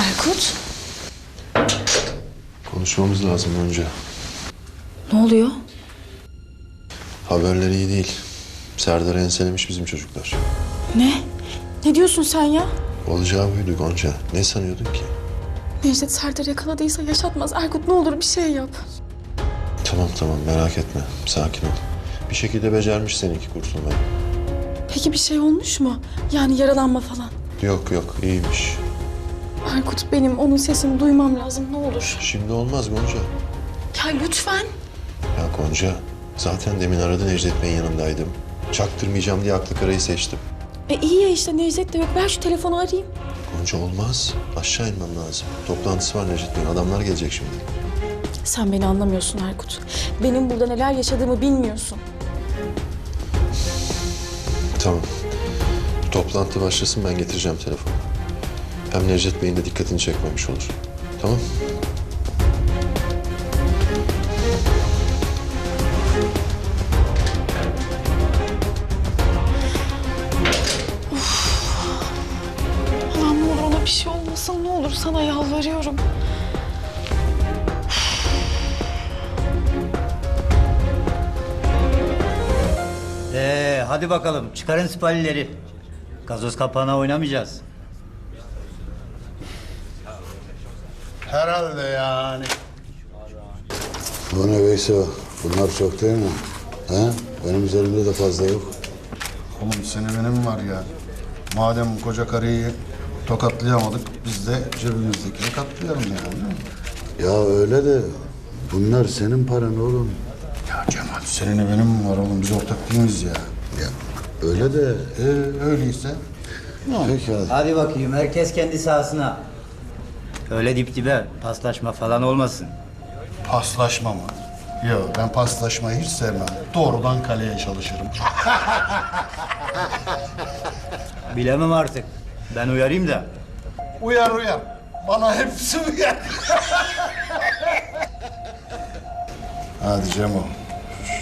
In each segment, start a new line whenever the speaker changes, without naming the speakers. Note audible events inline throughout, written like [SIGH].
Erkut,
Konuşmamız lazım önce.
ne oluyor?
Haberleri iyi değil. Serdar enselemiş bizim çocuklar.
Ne? Ne diyorsun sen ya?
Olacağı buydu Gonca. Ne sanıyordun ki?
Necdet Serdar yakaladıysa yaşatmaz. Erkut ne olur bir şey yap.
Tamam tamam merak etme. Sakin ol. Bir şekilde becermiş seninki kurtulmayı.
Peki bir şey olmuş mu? Yani yaralanma falan.
Yok yok iyiymiş.
Erkut benim onun sesini duymam lazım ne olur.
Şimdi olmaz Gonca.
Ya lütfen.
Ya Gonca zaten demin aradı Necdet Bey'in yanındaydım. Çaktırmayacağım diye aklı karayı seçtim.
E iyi ya işte Necdet de yok. Ver şu telefonu arayayım.
Gonca olmaz. Aşağı inmem lazım. Toplantısı var Necdet Bey'in. Adamlar gelecek şimdi.
Sen beni anlamıyorsun Erkut. Benim burada neler yaşadığımı bilmiyorsun.
Tamam. Toplantı başlasın ben getireceğim telefonu. Hem Necdet Bey'in de dikkatini çekmemiş olur. Tamam
Allah'ım ne olur ona bir şey olmasın ne olur sana yalvarıyorum.
Ee, hadi bakalım çıkarın siparileri. Gazoz kapağına oynamayacağız.
Herhalde yani.
Bu ne Veysel? Bunlar çok değil mi? He? Benim üzerimde de fazla yok.
Oğlum seni benim var ya. Madem koca karıyı tokatlayamadık biz de cebimizdekini katlayalım yani.
Ya öyle de bunlar senin paran oğlum.
Ya Cemal seninle benim var oğlum biz ortak değil miyiz ya?
Ya öyle de
E, öyleyse.
peki hadi.
Hadi bakayım herkes kendi sahasına. Öyle dip dibe paslaşma falan olmasın.
Paslaşma mı? Yok ben paslaşmayı hiç sevmem. Doğrudan kaleye çalışırım. [LAUGHS]
Bilemem artık. Ben uyarayım da.
Uyar uyar. Bana hepsi uyar. Hadi Cemo.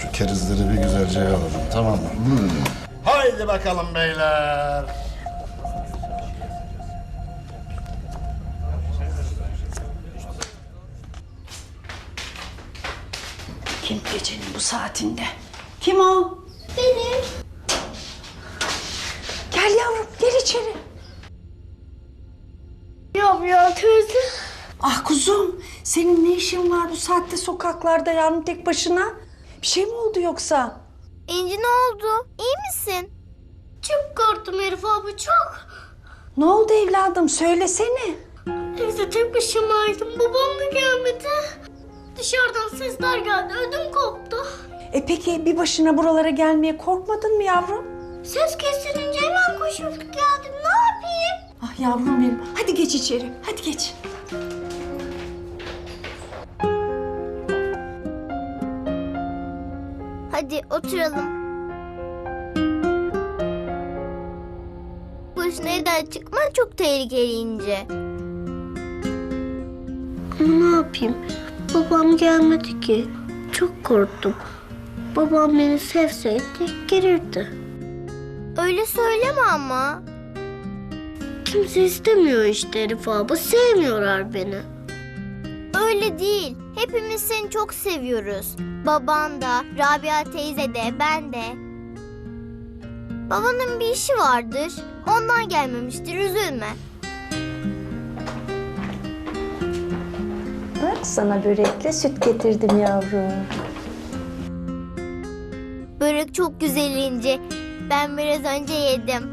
Şu kerizleri bir güzelce alalım tamam mı? Haydi bakalım beyler.
Saatinde? Kim o?
Benim.
Gel yavrum gel içeri.
Ya ya teyze.
Ah kuzum senin ne işin var bu saatte sokaklarda yavrum tek başına? Bir şey mi oldu yoksa?
İnci ne oldu? İyi misin? Çok korktum Elif abi çok.
Ne oldu evladım söylesene.
Teyze tek başımaydım. Babam da gelmedi. Dışarıdan sesler geldi. Ödüm koptu.
E peki bir başına buralara gelmeye korkmadın mı yavrum?
Ses kesilince hemen koşup geldim. Ne yapayım?
Ah yavrum benim hadi geç içeri hadi geç.
Hadi oturalım. Başına evden çıkman çok tehlikeli ince. Ne yapayım? Babam gelmedi ki. Çok korktum. Babam beni sevseydi gelirdi. Öyle söyleme ama. Kimse istemiyor işte Elif abla. Sevmiyorlar beni. Öyle değil. Hepimiz seni çok seviyoruz. Baban da, Rabia teyze de, ben de. Babanın bir işi vardır. Ondan gelmemiştir. Üzülme.
Sana börekle süt getirdim yavrum.
Börek çok güzel ince. Ben biraz önce yedim.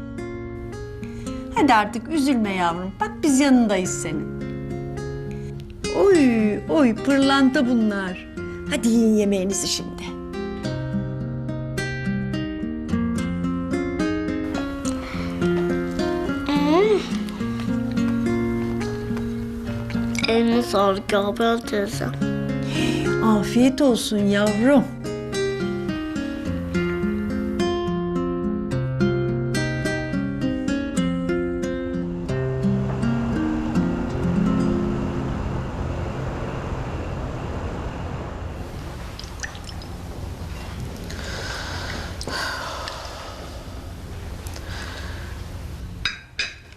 Hadi artık üzülme yavrum bak biz yanındayız senin. Oy oy pırlanta bunlar. Hadi yiyin yemeğinizi şimdi.
Eline sağlık Rabia teyze.
Afiyet olsun yavrum.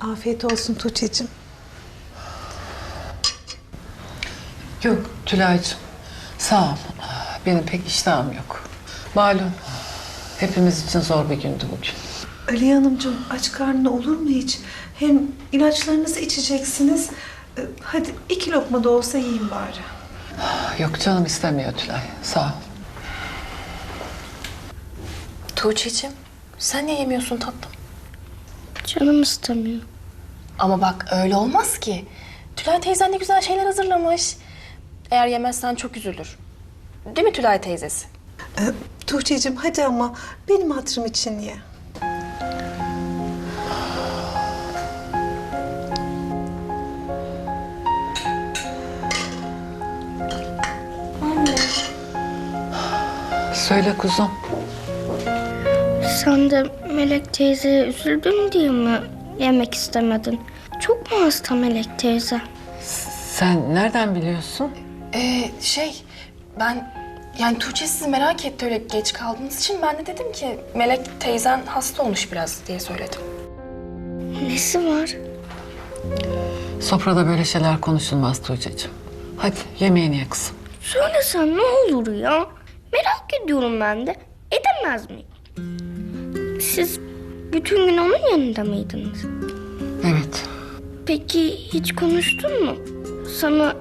Afiyet olsun Tuğçe'cim.
Yok Tülay'cığım sağ ol. Benim pek iştahım yok. Malum hepimiz için zor bir gündü bugün.
Aliye Hanımcığım aç karnına olur mu hiç? Hem ilaçlarınızı içeceksiniz. Ee, Hadi iki lokma da olsa yiyin bari.
Yok canım istemiyor Tülay. Sağ ol.
Tuğçe'cim sen niye yemiyorsun tatlım?
Canım istemiyor.
Ama bak öyle olmaz ki. Tülay teyzen ne güzel şeyler hazırlamış. Eğer yemezsen çok üzülür. Değil mi Tülay teyzesi?
Ee, Tuğçe'cim hadi ama benim hatırım için ye.
Söyle kuzum.
Sen de Melek teyzeye üzüldün diye mi yemek istemedin? Çok mu hasta Melek teyze?
Sen nereden biliyorsun?
Ee, şey ben yani Tuğçe sizi merak etti öyle geç kaldığınız için ben de dedim ki Melek teyzen hasta olmuş biraz diye söyledim.
Nesi var?
Sofrada böyle şeyler konuşulmaz Tuğçe'cim. Hadi yemeğini ye kızım.
Söylesen ne olur ya? Merak ediyorum ben de. Edemez miyim? Siz bütün gün onun yanında mıydınız?
Evet.
Peki hiç konuştun mu? Sana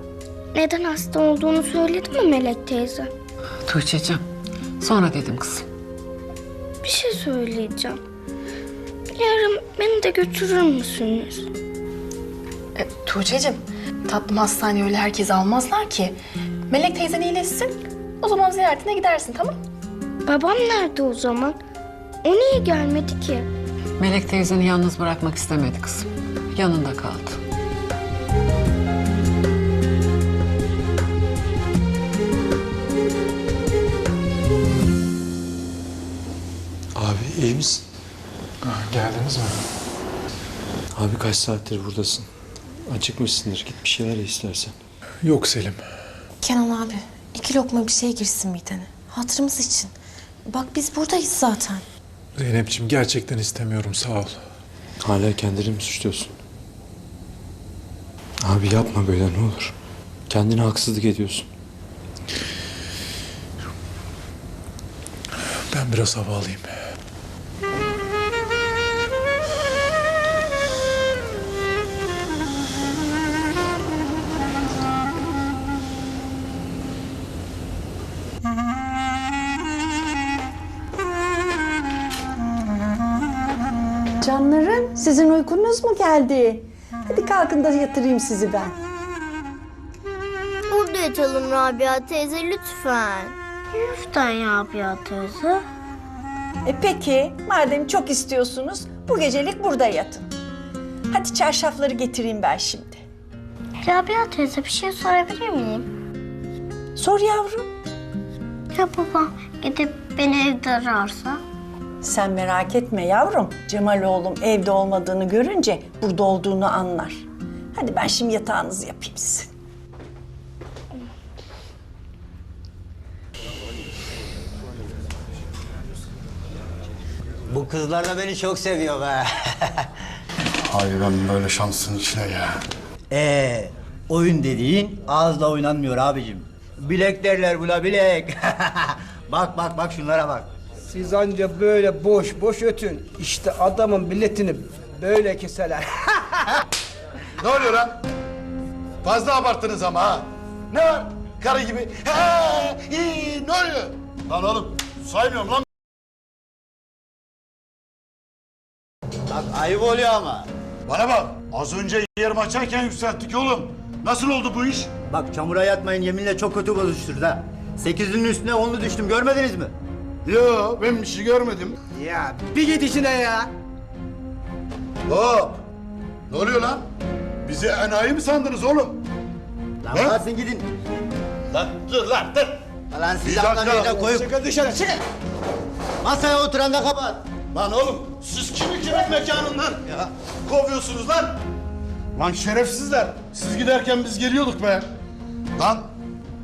neden hasta olduğunu söyledi mi Melek teyze?
Tuğçe'cim sonra dedim kızım.
Bir şey söyleyeceğim. Yarın beni de götürür müsünüz?
E, Tuğçe'cim tatlım hastaneye öyle herkes almazlar ki. Melek teyzen iyileşsin. O zaman ziyaretine gidersin tamam
Babam nerede o zaman? O niye gelmedi ki?
Melek teyzeni yalnız bırakmak istemedi kızım. Yanında kaldı.
İyi misin?
Geldiniz mi?
Abi kaç saattir buradasın? Acıkmışsındır. Git bir şeyler ye istersen.
Yok Selim.
Kenan abi iki lokma bir şey girsin midene. Hatırımız için. Bak biz buradayız zaten.
Zeynep'ciğim gerçekten istemiyorum sağ ol.
Hala kendini mi suçluyorsun? Abi yapma böyle ne olur. Kendine haksızlık ediyorsun.
Ben biraz hava alayım.
Canlarım sizin uykunuz mu geldi? Hadi kalkın da yatırayım sizi ben.
Burada yatalım Rabia teyze lütfen. Lütfen Rabia teyze.
E peki madem çok istiyorsunuz bu gecelik burada yatın. Hadi çarşafları getireyim ben şimdi.
Rabia teyze bir şey sorabilir miyim?
Sor yavrum.
Ya babam gidip beni evde ararsa?
Sen merak etme yavrum. Cemal oğlum evde olmadığını görünce burada olduğunu anlar. Hadi ben şimdi yatağınızı yapayım sizin.
Bu kızlar da beni çok seviyor be. [LAUGHS]
Ay ben böyle şansın içine ya.
Ee, oyun dediğin ağızla oynanmıyor abicim. Bilek derler buna bilek. [LAUGHS] bak bak bak şunlara bak.
Siz anca böyle boş boş ötün. İşte adamın biletini böyle keseler. [LAUGHS]
Ne oluyor lan? Fazla abarttınız ama ha. Ne var? Karı gibi. Ha, iyi, ne oluyor? Lan oğlum saymıyorum lan.
Bak ayıp oluyor ama.
Bana bak. Az önce yer açarken yükselttik oğlum. Nasıl oldu bu iş?
Bak çamura yatmayın yeminle çok kötü bozuşturdu ha. Sekizinin üstüne onlu düştüm görmediniz mi?
Yo ben bir şey görmedim.
ya bir git içine ya.
Hop. Ne oluyor lan? Bizi enayi mi sandınız oğlum?
Lan
Ne?
kalsın gidin.
Lan dur lan dur.
Lan
Bir
siz
dakika.
adamları yerine koyup
Çıkın dışarı çıkın.
masaya oturan da kapat.
Lan oğlum siz kimi kimin mekanından ya? kovuyorsunuz lan? Lan şerefsizler. Siz giderken biz geliyorduk be. Lan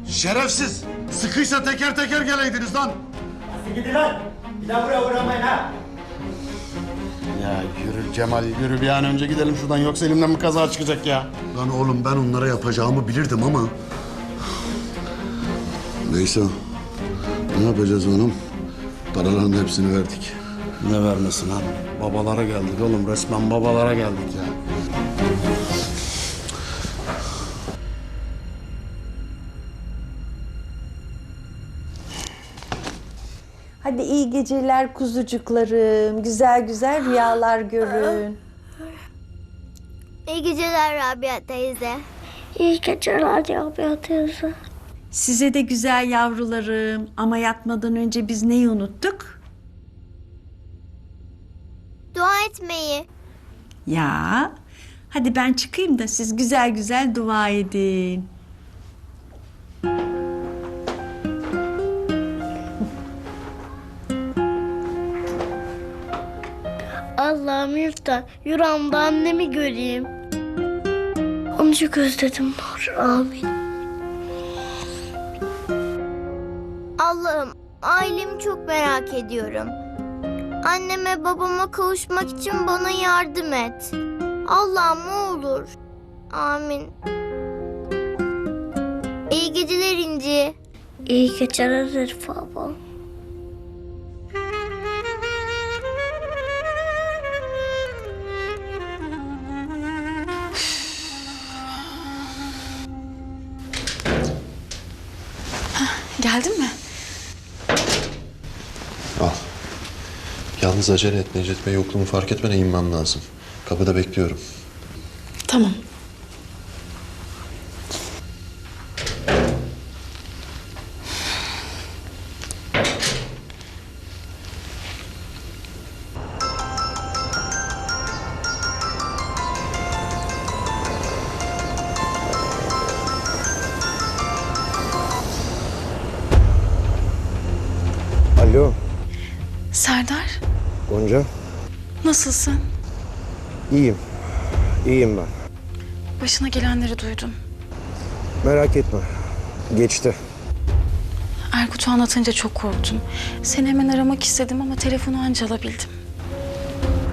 şerefsiz. Sıkıysa teker teker geleydiniz lan.
Gidin lan. Bir daha buraya uğramayın ha.
Ya yürü Cemal yürü bir an önce gidelim şuradan yoksa elimden bir kaza çıkacak ya.
Lan oğlum ben onlara yapacağımı bilirdim ama
Veysel, ne yapacağız oğlum? Paraların hepsini verdik.
Ne vermesin ha? Babalara geldik oğlum. Resmen babalara geldik ya.
Hadi iyi geceler kuzucuklarım. Güzel güzel rüyalar [LAUGHS] görün.
İyi geceler Rabia teyze. İyi geceler Rabia teyze.
Size de güzel yavrularım. Ama yatmadan önce biz neyi unuttuk?
Dua etmeyi.
Ya. Hadi ben çıkayım da siz güzel güzel dua edin.
Allah'ım lütfen yüreğimde annemi göreyim. Onu çok özledim Nur. Amin. Allah'ım ailemi çok merak ediyorum. Anneme babama kavuşmak için bana yardım et. Allah'ım ne olur. Amin. İyi geceler İnci. İyi geceler Elif abla.
Al. Yalnız acele et Necdet Bey yokluğumu fark etmeden inmem lazım. Kapıda bekliyorum.
Tamam.
Alo
Serdar,
Gonca.
nasılsın?
İyiyim. İyiyim ben.
Başına gelenleri duydum.
Merak etme. Geçti.
Erkut'u anlatınca çok korktum. Seni hemen aramak istedim ama telefonu anca alabildim.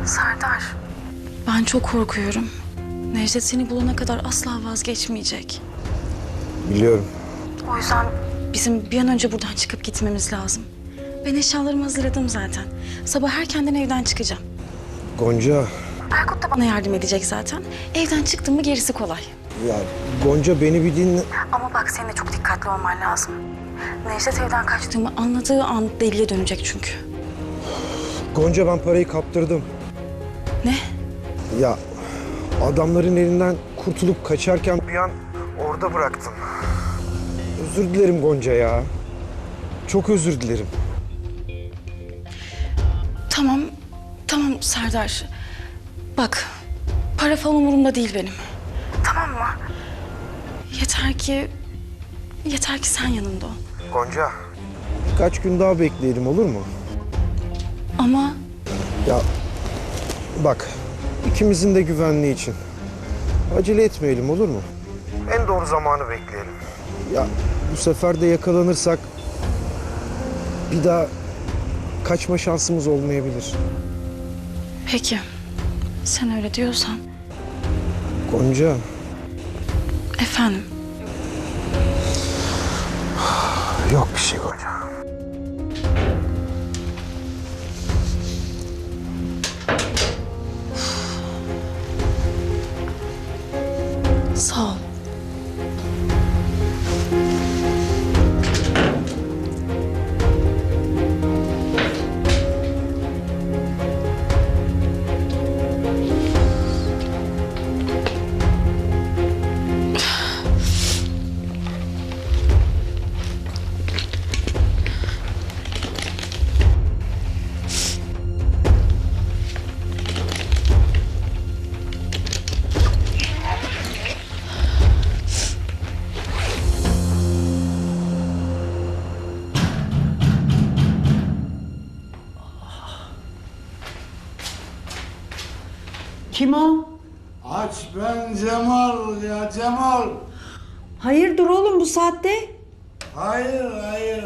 Serdar. Ben çok korkuyorum. Necdet seni bulana kadar asla vazgeçmeyecek.
Biliyorum.
O yüzden bizim bir an önce buradan çıkıp gitmemiz lazım. Ben eşyalarımı hazırladım zaten. Sabah erkenden evden çıkacağım.
Gonca.
Erkut da bana yardım edecek zaten. Evden çıktım mı gerisi kolay.
Ya Gonca beni bir dinle.
Ama bak senin de çok dikkatli olman lazım. Necdet evden kaçtığımı anladığı an deliye dönecek çünkü.
Gonca ben parayı kaptırdım.
Ne?
Ya adamların elinden kurtulup kaçarken bir an orada bıraktım. Özür dilerim Gonca ya. Çok özür dilerim.
Tamam, tamam Serdar. Bak, para falan umurumda değil benim. Tamam mı? Yeter ki, yeter ki sen yanımda ol.
Gonca. Birkaç gün daha bekleyelim olur mu?
Ama
Ya bak ikimizin de güvenliği için. Acele etmeyelim olur mu? En doğru zamanı bekleyelim. Ya bu sefer de yakalanırsak bir daha kaçma şansımız olmayabilir.
peki, sen öyle diyorsan.
Gonca
Efendim,
yok bir şey Gonca.
sağ ol.
Kim o?
Aç ben Cemal ya Cemal.
Hayırdır oğlum bu saatte?
Hayır hayır.